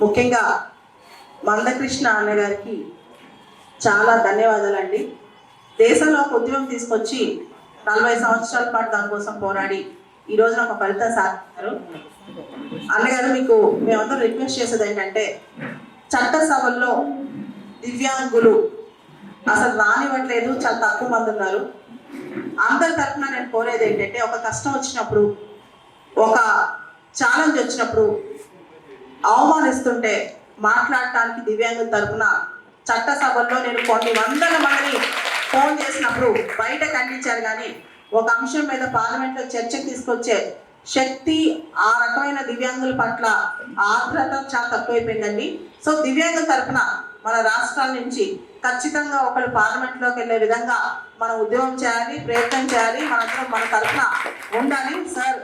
ముఖ్యంగా మందకృష్ణ అన్న గారికి చాలా ధన్యవాదాలండి. దేశంలో ఒక ఉద్యమం తీసుకొచ్చి నలభై సంవత్సరాల పాటు దానికోసం పోరాడి ఈ రోజున ఒక ఫలితం సాధించారు. అన్నగారు మీకు మేమందరం రిక్వెస్ట్ చేసేది ఏంటంటే చట్టసభల్లో దివ్యాంగులు అసలు రానివ్వట్లేదు చాలా తక్కువ మంది ఉన్నారు. అందరి తరఫున నేను కోరేది ఏంటంటే ఒక కష్టం వచ్చినప్పుడు ఒక ఛాలెంజ్ వచ్చినప్పుడు అవమానిస్తుంటే మాట్లాడటానికి దివ్యాంగుల తరఫున చట్టసభల్లో నేను కొన్ని వందల మందిని ఫోన్ చేసినప్పుడు బయట ఖండించారు కానీ ఒక అంశం మీద పార్లమెంట్లో చర్చకు తీసుకొచ్చే శక్తి ఆ రకమైన దివ్యాంగుల పట్ల ఆర్ద్రత చాలా తక్కువైపోయిందండి. సో దివ్యాంగుల తరఫున మన రాష్ట్రాల నుంచి ఖచ్చితంగా ఒకళ్ళు పార్లమెంట్లోకి వెళ్ళే విధంగా మనం ఉద్యమం చేయాలి ప్రయత్నం చేయాలి. మనందరం మన తరఫున ఉండాలి. సార్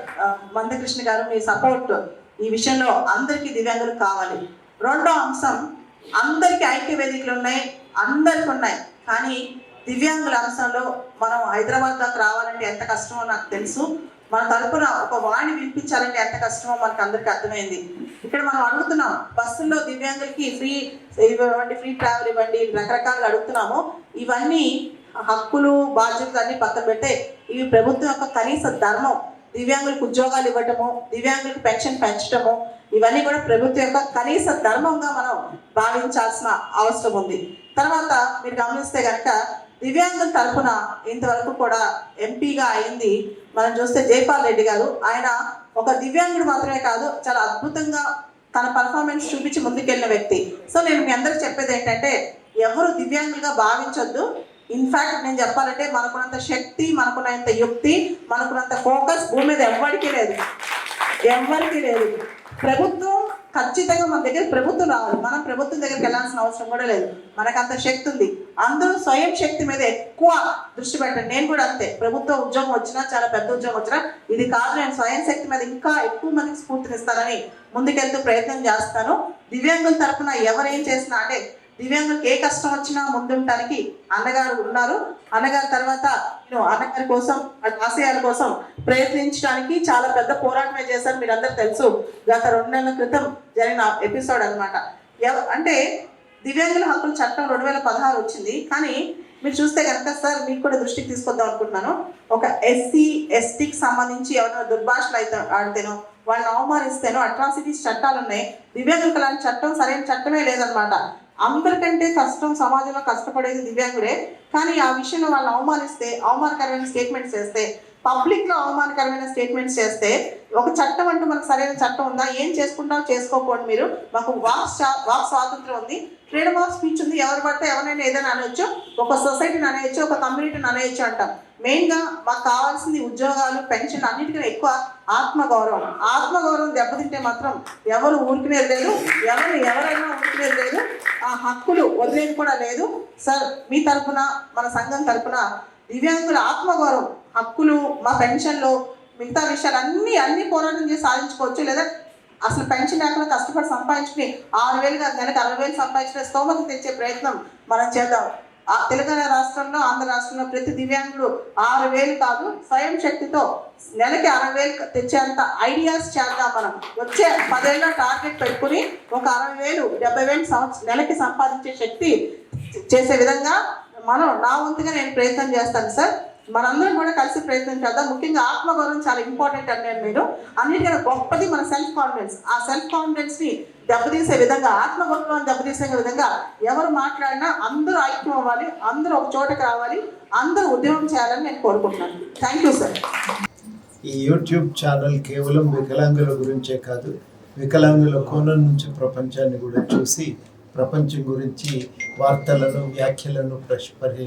మందకృష్ణ గారు మీ సపోర్ట్ ఈ విషయంలో అందరికీ దివ్యాంగులు కావాలి. రెండో అంశం అందరికీ ఐక్య వేదికలు ఉన్నాయి అందరికి ఉన్నాయి కానీ దివ్యాంగుల అంశంలో మనం హైదరాబాద్ దాకా రావాలంటే ఎంత కష్టమో నాకు తెలుసు. మన తరపున ఒక వాణి వినిపించాలంటే ఎంత కష్టమో మనకు అందరికి అర్థమైంది. ఇక్కడ మనం అడుగుతున్నాం బస్సుల్లో దివ్యాంగులకి ఫ్రీ ఇవ్వండి ఫ్రీ ట్రావెల్ ఇవ్వండి రకరకాలుగా అడుగుతున్నాము. ఇవన్నీ హక్కులు బాధ్యతలు అన్ని పక్కన పెడితే ఇవి ప్రభుత్వం యొక్క కనీస ధర్మం. దివ్యాంగులకు ఉద్యోగాలు ఇవ్వటము దివ్యాంగులకు పెన్షన్ పెంచడము ఇవన్నీ కూడా ప్రభుత్వం యొక్క కనీస ధర్మంగా మనం భావించాల్సిన అవసరం ఉంది. తర్వాత మీరు గమనిస్తే కనుక దివ్యాంగుల తరఫున ఇంతవరకు కూడా ఎంపీగా అయింది మనం చూస్తే జైపాల్ రెడ్డి గారు. ఆయన ఒక దివ్యాంగుడు మాత్రమే కాదు చాలా అద్భుతంగా తన పర్ఫార్మెన్స్ చూపించి ముందుకెళ్ళిన వ్యక్తి. సో నేను మీ అందరికి చెప్పేది ఏంటంటే ఎవరు దివ్యాంగులుగా భావించొద్దు ఇన్ఫాక్ట్ నేను చెప్పాలంటే మనకున్నంత శక్తి మనకున్నంత యుక్తి మనకున్నంత ఫోకస్ భూమి మీద ఎవ్వడికి లేదు. ఎవరికి లేదు. ప్రభుత్వం ఖచ్చితంగా మన దగ్గర ప్రభుత్వం రావాలి. మనం ప్రభుత్వం దగ్గరికి వెళ్ళాల్సిన అవసరం కూడా లేదు. మనకు అంత శక్తి ఉంది. అందరూ స్వయం శక్తి మీద ఎక్కువ దృష్టి పెట్టండి. నేను కూడా అంతే. ప్రభుత్వ ఉద్యోగం వచ్చినా చాలా పెద్ద ఉద్యోగం వచ్చినా ఇది కాదు. నేను స్వయం శక్తి మీద ఇంకా ఎక్కువ మందికి స్ఫూర్తినిస్తానని ముందుకెళ్తూ ప్రయత్నం చేస్తాను. దివ్యాంగుల తరఫున ఎవరేం చేసినా అంటే దివ్యాంగులకు ఏ కష్టం వచ్చినా ముందుంటానికి అన్నగారు ఉన్నారు. అన్నగారి తర్వాత నేను అన్నగారి కోసం ఆశయాల కోసం ప్రయత్నించడానికి చాలా పెద్ద పోరాటమే చేశారు. మీరు అందరు తెలుసు గత రెండు నెలల క్రితం జరిగిన ఎపిసోడ్ అనమాట అంటే దివ్యాంగుల హక్కుల చట్టం రెండు వేల పదహారు వచ్చింది. కానీ మీరు చూస్తే కనుక సార్ మీకు కూడా దృష్టికి తీసుకొద్దాం అనుకుంటున్నాను. ఒక ఎస్సీ ఎస్టీకి సంబంధించి ఎవరైనా దుర్భాషలు అయితే ఆడితేనో వాళ్ళని అవమానిస్తేనో అట్రాసిటీస్ చట్టాలు ఉన్నాయి దివ్యాంగులకు అలాంటి చట్టం సరైన చట్టమే లేదనమాట అందరికంటే కష్టం సమాజంలో కష్టపడేది దివ్యాంగుడే. కానీ ఆ విషయంలో వాళ్ళని అవమానిస్తే అవమానకరమైన స్టేట్మెంట్స్ చేస్తే పబ్లిక్లో అవమానకరమైన స్టేట్మెంట్స్ చేస్తే ఒక చట్టం అంటే మనకు సరైన చట్టం ఉందా? ఏం చేసుకుంటావు చేసుకోకపోండి మీరు మాకు వాక్ వాక్ స్వాతంత్రం ఉంది. ఫ్రీడమ్ ఆఫ్ స్పీచ్ ఉంది. ఎవరు పడితే ఎవరైనా ఏదైనా అనవచ్చు ఒక సొసైటీని అనేయచ్చు ఒక కమ్యూనిటీని అనేయచ్చు అంటాం. మెయిన్గా మాకు కావాల్సింది ఉద్యోగాలు పెన్షన్ అన్నిటికన్నా ఎక్కువ ఆత్మగౌరవం. ఆత్మగౌరవం దెబ్బతింటే మాత్రం ఎవరు ఊరికినేది లేదు. ఎవరు ఎవరైనా ఊరికినేది లేదు. ఆ హక్కులు వదిలేది కూడా లేదు. సార్ మీ తరపున మన సంఘం తరపున దివ్యాంగుల ఆత్మగౌరవం హక్కులు మా పెన్షన్లు మిగతా విషయాలు అన్ని అన్ని పోరాటం చేసి సాధించుకోవచ్చు. లేదా అసలు పెన్షన్ లేకుండా కష్టపడి సంపాదించుకుని ఆరు వేలు కాదు నెలకు అరవై వేలు సంపాదించుకునే స్తోమత తెచ్చే ప్రయత్నం మనం చేద్దాం. ఆ తెలంగాణ రాష్ట్రంలో ఆంధ్ర రాష్ట్రంలో ప్రతి దివ్యాంగుడు ఆరు వేలు కాదు స్వయం శక్తితో నెలకి అరవై వేలు తెచ్చేంత ఐడియాస్ చేద్దాం మనం. వచ్చే పదేళ్ళ టార్గెట్ పెట్టుకుని ఒక అరవై వేలు డెబ్బై వేలు సంవత్సరం నెలకి సంపాదించే శక్తి చేసే విధంగా మనం నా వంతుగా నేను ప్రయత్నం చేస్తాను సార్. మనందరం కూడా కలిసి ప్రయత్నం చేద్దాం. ముఖ్యంగా ఆత్మగౌరవం చాలా ఇంపార్టెంట్ అన్నాను నేను అన్నిటికన్నా గొప్పది మన సెల్ఫ్ కాన్ఫిడెన్స్ ఆ సెల్ఫ్ కాన్ఫిడెన్స్ని దెబ్బతీసే విధంగా ఆత్మగౌరవాన్ని దెబ్బతీసే విధంగా ఎవరు మాట్లాడినా అందరూ ఐక్యం అవ్వాలి అందరూ ఒక చోటకి రావాలి అందరూ ఉద్యమం చేయాలని నేను కోరుకుంటున్నాను. థ్యాంక్ యూ సార్ ఈ యూట్యూబ్ ఛానల్ కేవలం వికలాంగుల గురించే కాదు వికలాంగుల కోణం నుంచి ప్రపంచాన్ని కూడా చూసి ప్రపంచం గురించి వార్తలను వ్యాఖ్యలను ప్రశ్ పరి